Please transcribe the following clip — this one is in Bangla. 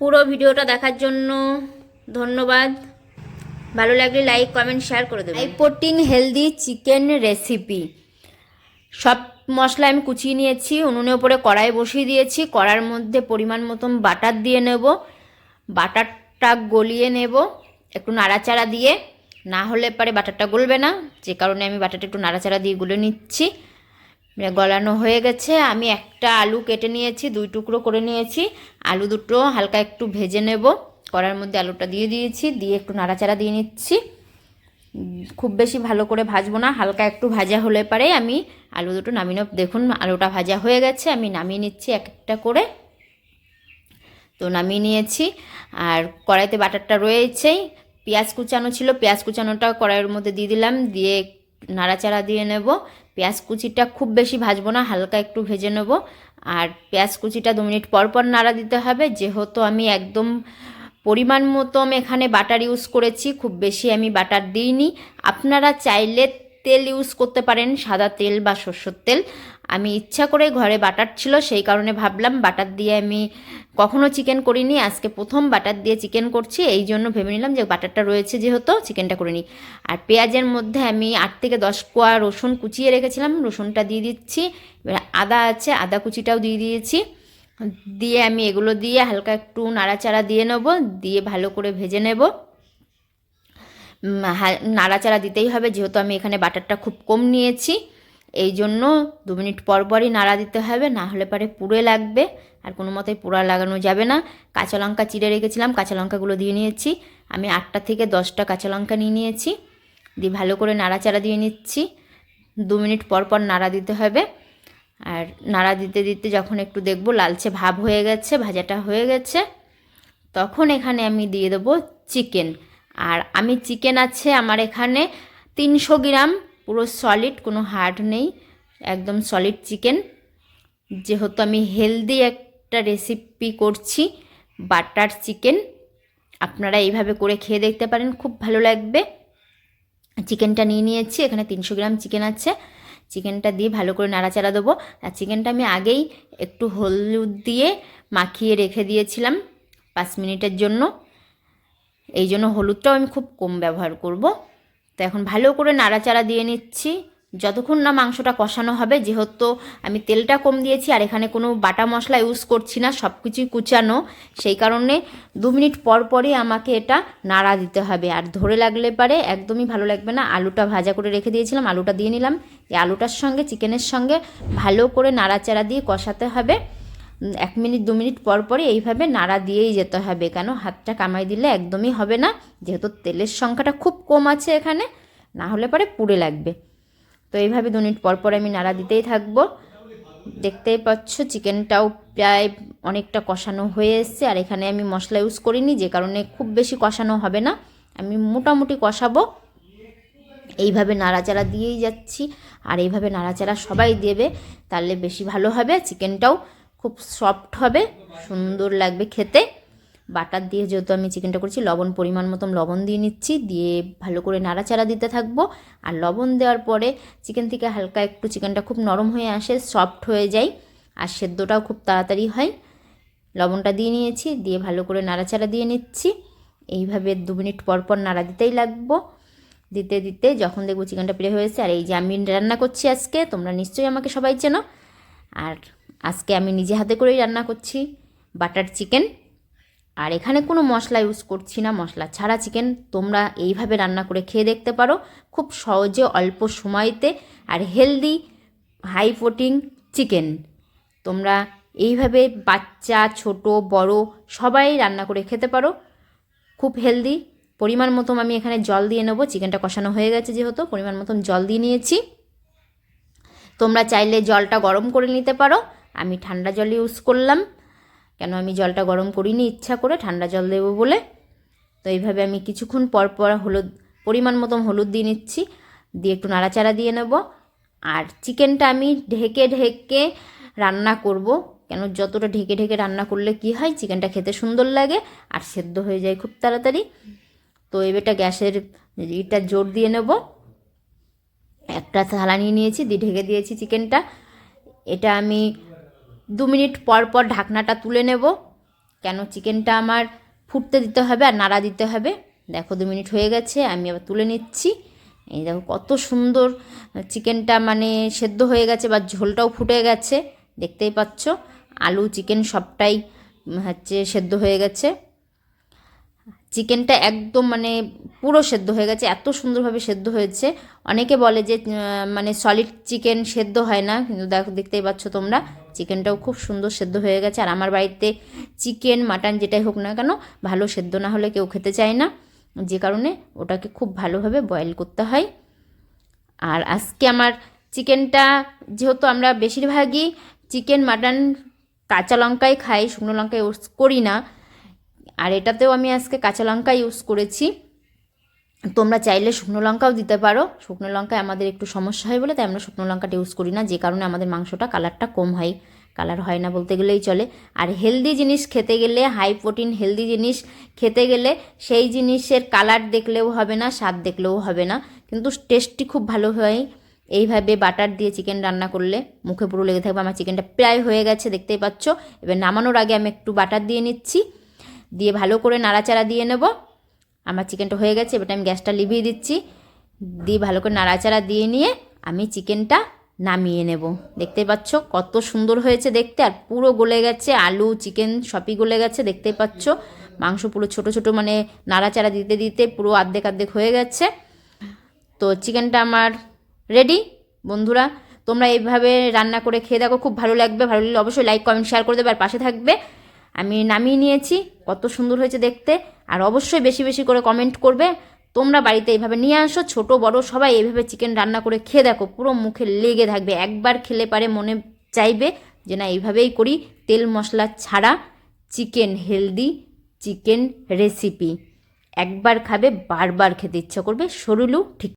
পুরো ভিডিওটা দেখার জন্য ধন্যবাদ। ভালো লাগলে লাইক কমেন্ট শেয়ার করে দেবেন। Protein healthy chicken recipe. সব মশলা আমি কুচিয়ে নিয়েছি উনুনের উপরে কড়াই বসিয়ে দিয়েছি, কড়ার মধ্যে পরিমাণ মতন বাটার দিয়ে নেব। বাটারটা গলিয়ে নেব, একটু নাড়াচাড়া দিয়ে। না হলে পরে বাটারটা গলবে না, যে কারণে আমি বাটারটা একটু নাড়াচাড়া দিয়ে গুলে নিচ্ছি। গলানো হয়ে গেছে, আমি একটা আলু কেটে নিয়েছি, দুই টুকরো করে নিয়েছি। আলু দুটো হালকা একটু ভেজে নেব, কড়ার মধ্যে আলুটা দিয়ে দিয়েছি, দিয়ে একটু নাড়াচাড়া দিয়ে নিচ্ছি। খুব বেশি ভালো করে ভাজবো না, হালকা একটু ভাজা হলে পরে। আমি আলু দুটো নামিয়ে দেখুন আলুটা ভাজা হয়ে গেছে, আমি নামিয়ে নিচ্ছি এক একটা করে। তো নামিয়ে নিয়েছি, আর কড়াইতে বাটারটা রয়েছেই, পেঁয়াজ কুচানো ছিল, পেঁয়াজ কুচানোটা কড়াইয়ের মধ্যে দিয়ে দিলাম, দিয়ে নাড়াচাড়া দিয়ে নেব। পেঁয়াজ কুচিটা খুব বেশি ভাজবো না, হালকা একটু ভেজে নেব। আর পেঁয়াজ কুচিটা দু মিনিট পর পর নাড়া দিতে হবে, যেহেতু আমি একদম পরিমাণ মতো আমি এখানে বাটার ইউজ করেছি, খুব বেশি আমি বাটার দিইনি। আপনারা চাইলে তেল ইউজ করতে পারেন, সাদা তেল বা সর্ষের তেল। আমি ইচ্ছা করে ঘরে বাটার ছিল, সেই কারণে ভাবলাম বাটার দিয়ে আমি কখনো চিকেন করিনি। আজকে প্রথম বাটার দিয়ে চিকেন করছি, এই জন্য ভেবে নিলাম যে বাটারটা রয়েছে যেহেতু চিকেনটা করে নিই। আর পেঁয়াজের মধ্যে আমি আট থেকে দশ কোয়া রসুন কুচিয়ে রেখেছিলাম, রসুনটা দিয়ে দিচ্ছি। এবার আদা আছে, আদা কুচিটাও দিয়ে দিয়েছি। দিয়ে আমি এগুলো দিয়ে হালকা একটু নাড়াচাড়া দিয়ে নেব, দিয়ে ভালো করে ভেজে নেব। নাড়াচাড়া দিতেই হবে, যেহেতু আমি এখানে বাটারটা খুব কম নিয়েছি। এই জন্য দু মিনিট পর পরই নাড়া দিতে হবে, না হলে পরে পুড়ে লাগবে, আর কোনো মতেই পোড়া লাগানো যাবে না। কাঁচা লঙ্কা চিড়ে রেখেছিলাম, কাঁচা লঙ্কাগুলো দিয়ে নিয়েছি। আমি আটটা থেকে দশটা কাঁচা লঙ্কা নিয়ে নিয়েছি, দিয়ে ভালো করে নাড়াচাড়া দিয়ে নিচ্ছি। দু মিনিট পর পর নাড়া দিতে হবে, আর নাড়া দিতে দিতে যখন একটু দেখব লালচে ভাব হয়ে গেছে, ভাজাটা হয়ে গেছে, তখন এখানে আমি দিয়ে দেবো চিকেন। আর আমি চিকেন আছে আমার এখানে তিনশো গ্রাম, পুরো সলিড কোনো হার্ড নেই, একদম সলিড চিকেন যেহেতু আমি হেলদি একটা রেসিপি করছি বাটার চিকেন আপনারা এইভাবে করে খেয়ে দেখতে পারেন, খুব ভালো লাগবে। চিকেনটা নিয়ে নিয়েছি, এখানে তিনশো গ্রাম চিকেন আছে। চিকেনটা দিয়ে ভালো করে নাড়াচাড়া দেবো। আর চিকেনটা আমি আগেই একটু হলুদ দিয়ে মাখিয়ে রেখে দিয়েছিলাম, পাঁচ মিনিটের জন্য। এই জন্য হলুদটাও আমি খুব কম ব্যবহার করব। তো এখন ভালো করে নাড়াচাড়া দিয়ে নিচ্ছি। যতক্ষণ না মাংসটা কষানো হবে, যেহেতু আমি তেলটা কম দিয়েছি আর এখানে কোনো বাটা মশলা ইউজ করছি না সব কিছুই কুচানো, সেই কারণে দু মিনিট পর পরই আমাকে এটা নাড়া দিতে হবে। আর ধরে লাগলে পারে একদমই ভালো লাগবে না। আলুটা ভাজা করে রেখে দিয়েছিলাম, আলুটা দিয়ে নিলাম। এই আলুটার সঙ্গে, চিকেনের সঙ্গে ভালো করে নাড়াচাড়া দিয়ে কষাতে হবে। এক মিনিট, দু মিনিট পর পরই এইভাবে নাড়া দিয়েই যেতে হবে। কেন? হাতটা কামাই দিলে একদমই হবে না। যেহেতু তেলের সংখ্যাটা খুব কম আছে এখানে, না হলে পরে পুড়ে লাগবে। তো এইভাবে দু মিনিট পর পর আমি নাড়া দিতেই থাকব। দেখতেই পাচ্ছ, চিকেনটাও প্রায় অনেকটা কষানো হয়ে এসছে। আর এখানে আমি মশলা ইউজ করিনি, যে কারণে খুব বেশি কষানো হবে না। আমি মোটামুটি কষাবো। এইভাবে নাড়াচাড়া দিয়েই যাচ্ছি। আর এইভাবে নাড়াচাড়া সবাই দেবে, তাহলে বেশি ভালো হবে। চিকেনটাও খুব সফট হবে, সুন্দর লাগবে খেতে। বাটার দিয়ে যেহেতু আমি চিকেনটা করছি, লবণ পরিমাণ মতন লবণ দিয়ে নিচ্ছি, দিয়ে ভালো করে নাড়াচাড়া দিতে থাকব। আর লবণ দেওয়ার পরে চিকেন থেকে হালকা একটু চিকেনটা খুব নরম হয়ে আসে সফট হয়ে যায়, আর সেদ্ধটাও খুব তাড়াতাড়ি হয়। লবণটা দিয়ে নিয়েছি, দিয়ে ভালো করে নাড়াচাড়া দিয়ে নিচ্ছি। এইভাবে দু মিনিট পর পর নাড়া দিতেই লাগবো। দিতে দিতে যখন দেখব চিকেনটা প্লে হয়েছে আর এই যে আমি রান্না করছি আজকে, তোমরা নিশ্চয়ই আমাকে সবাই চেনো। আর আজকে আমি নিজে হাতে করেই রান্না করছি, বাটার চিকেন। আর এখানে কোনো মশলা ইউজ করছি না, মশলা ছাড়া চিকেন। তোমরা এইভাবে রান্না করে খেয়ে দেখতে পারো, খুব সহজে অল্প সময়তে আর হেলদি, হাই প্রোটিন চিকেন। তোমরা এইভাবে বাচ্চা, ছোট, বড় সবাই রান্না করে খেতে পারো। খুব হেলদি, পরিমাণ মতন আমি এখানে জল দিয়ে নেব। চিকেনটা কষানো হয়ে গেছে যেহেতু, পরিমাণ মতন জল দিয়ে নিয়েছি। তোমরা চাইলে জলটা গরম করে নিতে পারো। আমি ঠান্ডা জল ইউজ করলাম। কেন আমি জলটা গরম করিনি? ইচ্ছা করে ঠান্ডা জল দেবো বলে। তো এইভাবে আমি কিছুক্ষণ পর পর হলুদ, পরিমাণ মতন হলুদ দিয়ে নিচ্ছি। দিয়ে একটু নাড়াচাড়া দিয়ে নেব। আর চিকেনটা আমি ঢেকে ঢেকে রান্না করব। কেন যতটা ঢেকে ঢেকে রান্না করলে কি হয়? চিকেনটা খেতে সুন্দর লাগে আর সেদ্ধ হয়ে যায় খুব তাড়াতাড়ি। তো এবারটা গ্যাসের এটা জোর দিয়ে নেব। একটা থালা নিয়ে নিয়েছি, দিয়ে ঢেকে দিয়েছি চিকেনটা। এটা আমি দু মিনিট পর পর ঢাকনাটা তুলে নেব, কেন চিকেনটা আমার ফুটতে দিতে হবে আর নাড়া দিতে হবে। দেখো দু মিনিট হয়ে গেছে, আমি আবার তুলে নিচ্ছি। এই দেখো কত সুন্দর চিকেনটা মানে সেদ্ধ হয়ে গেছে বা ঝোলটাও ফুটে গেছে, দেখতেই পাচ্ছ। আলু, চিকেন সবটাই হচ্ছে সেদ্ধ হয়ে গেছে। চিকেনটা একদম মানে পুরো সেদ্ধ হয়ে গেছে, এত সুন্দরভাবে সেদ্ধ হয়েছে। অনেকে বলে যে মানে সলিড চিকেন সেদ্ধ হয় না, কিন্তু দেখো, দেখতেই পাচ্ছ তোমরা, চিকেনটাও খুব সুন্দর সেদ্ধ হয়ে গেছে। আর আমার বাড়িতে চিকেন মাটন যেটাই হোক না কেন, ভালো সেদ্ধ না হলে কেউ খেতে চায় না। যে কারণে ওটাকে খুব ভালোভাবে বয়েল করতে হয়। আর আজকে আমার চিকেনটা, যেহেতু আমরা বেশিরভাগই চিকেন মাটন কাঁচা লঙ্কাই খাই, শুকনো লঙ্কা ইউজ করি না আর এটাতেও আমি আজকে কাঁচা লঙ্কা ইউজ করেছি। তোমরা চাইলে শুকনো লঙ্কাও দিতে পারো। শুকনো লঙ্কায় আমাদের একটু সমস্যা হয় বলে তাই আমরা শুকনো লঙ্কাটা ইউজ করি না। যে কারণে আমাদের মাংসটা কালারটা কম হয়। কালার হয় না বলতে গেলেই চলে। আর হেলদি জিনিস খেতে গেলে হাই প্রোটিন হেলদি জিনিস খেতে গেলে সেই জিনিসের কালার দেখলেও হবে না, স্বাদ দেখলেও হবে না। কিন্তু টেস্টটি খুব ভালো হয়। এইভাবে বাটার দিয়ে চিকেন রান্না করলে মুখে পুরো লেগে থাকবে। আমার চিকেনটা প্রায় হয়ে গেছে, দেখতেই পাচ্ছ। এবার নামানোর আগে আমি একটু বাটার দিয়ে নিচ্ছি। দিয়ে ভালো করে নাড়াচাড়া দিয়ে নেব। আমার চিকেনটা হয়ে গেছে, এবার আমি গ্যাসটা লিভিয়ে দিচ্ছি। দিয়ে ভালো করে নাড়াচাড়া দিয়ে নিয়ে আমি চিকেনটা নামিয়ে নেব। দেখতে পাচ্ছ কত সুন্দর হয়েছে দেখতে, আর পুরো গলে গেছে, আলু, চিকেন সবই গলে গেছে, দেখতে পাচ্ছ। মাংস পুরো ছোট ছোট মানে নাড়াচাড়া দিতে দিতে পুরো আর্ধেক আর্ধেক হয়ে গেছে। তো চিকেনটা আমার রেডি। বন্ধুরা, তোমরা এইভাবে রান্না করে খেয়ে দেখো, খুব ভালো লাগবে। ভালো লাগলে অবশ্যই লাইক, কমেন্ট, শেয়ার করে দেবে, আর পাশে থাকবে। আমি নামিয়ে নিয়েছি, কত সুন্দর হয়েছে দেখতে। আর অবশ্যই বেশি বেশি করে কমেন্ট করবে। তোমরা বাড়িতে এইভাবে নিয়ে আসো, ছোট, বড়, সবাই এইভাবে চিকেন রান্না করে খেয়ে দেখো, পুরো মুখে লেগে থাকবে। একবার খেলে পারে মনে চাইবে যে না, এইভাবেই করি। তেল মশলা ছাড়া চিকেন হেলদি চিকেন রেসিপি একবার খাবে, বারবার খেতে ইচ্ছা করবে। শরীরও ঠিক